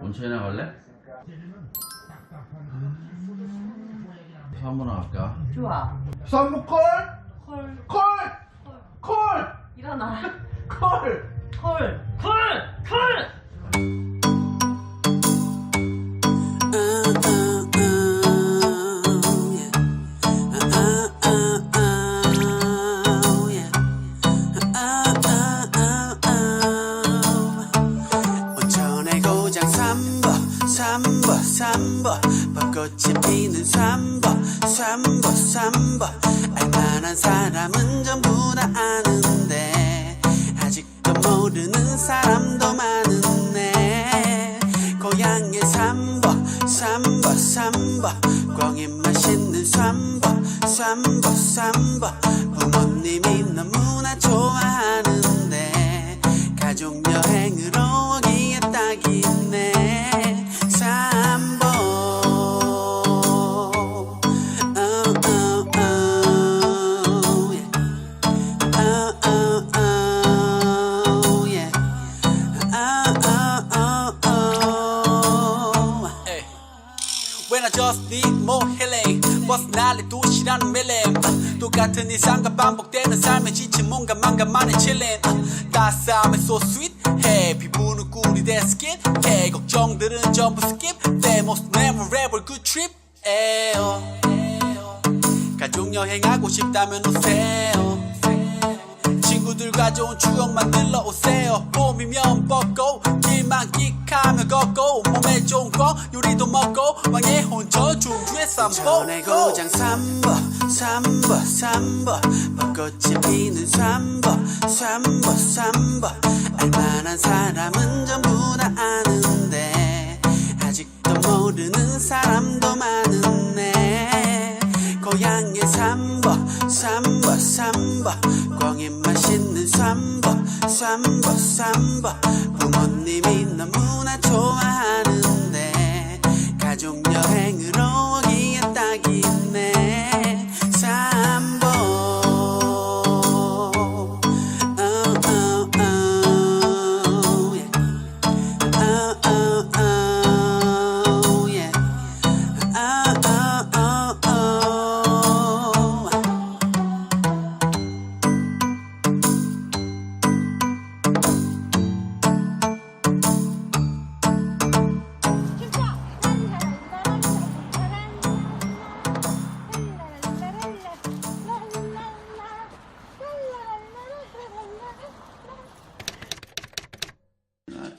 온천이나 갈래? 한번 갈까? 좋아. 쌈무 콜! 콜. 콜! 콜! 일어나. 콜! 콜. 콜. 콜. 3번 벚꽃이 피는 3번 3번 3번 알만한 사람은 전부 다 아는데 아직도 모르는 사람도 많은데. 고향의 3번 3번 3번 꽝이 맛있는 3번 3번 3번 부모님이 너무나 좋아하는데 가족 여행으로 I just need more healing 벗어날래 도시라는 멜렘 똑같은 일상과 반복되는 삶에 지친 몸과 맘과만의 chillin 따스함에 so sweet hey 피부는 꿀이 된 skin hey 걱정들은 전부 skip. They most memorable good trip 에요 가족 여행하고 싶다면 오세요. 친구들과 좋은 추억 만들러 오세요. 봄이면 벚꽃 길만 끽하며 걷고 몸에 좋은 거 요리도 먹고 왕의 혼처 중주의 삼보. 전의 고장 삼보 삼보 삼보. 벚꽃이 피는 삼보 삼보 삼보. 알만한 사람은 전부 다 아는데 아직도 모르는 사람도 많은데. 고향의 삼버 삼버 삼버 꽝이 맛있는 삼버 삼버 삼버 부모님이 너무나 좋아하는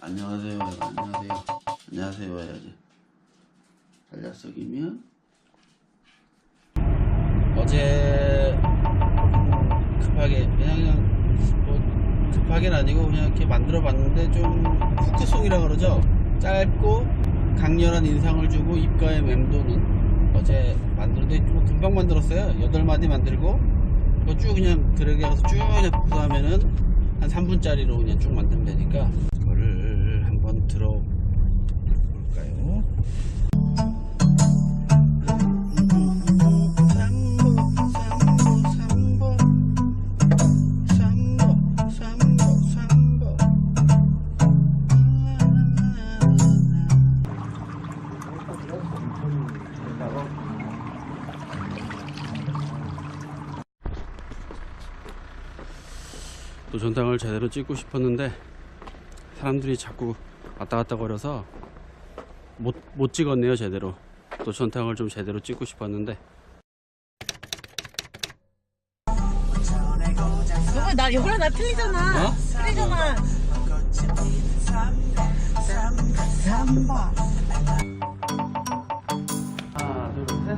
안녕하세요. 안녕하세요. 안녕하세요 해야지. 달걀석이면 어제 급하게 그냥 그냥 뭐 급하게는 아니고 그냥 이렇게 만들어 봤는데 좀 후크송이라 그러죠. 짧고 강렬한 인상을 주고 입가에 맴도는 어제 만드는데 좀 금방 만들었어요. 8마디 만들고 쭉 그냥 들에게 가서 쭉 그냥 복사하면은 한 3분짜리로 그냥 쭉 만들면 되니까 들어볼까요? 전당을 제대로 찍고 싶었는데 사람들이 자꾸 왔다 갔다 거려서 못, 못 찍었네요 제대로 또 전탕을 좀 제대로 찍고 싶었는데 여보 나 여보랑 나 틀리잖아. 어? 틀리잖아. 삼바. 하나 둘셋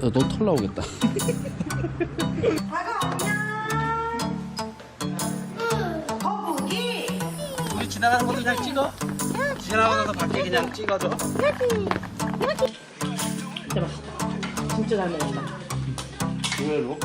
너 털 나오겠다 지나가는 것도 그냥 찍어 지나가서 밖에 그냥 찍어줘 맛있다. 진짜 잘 먹었다. 의외로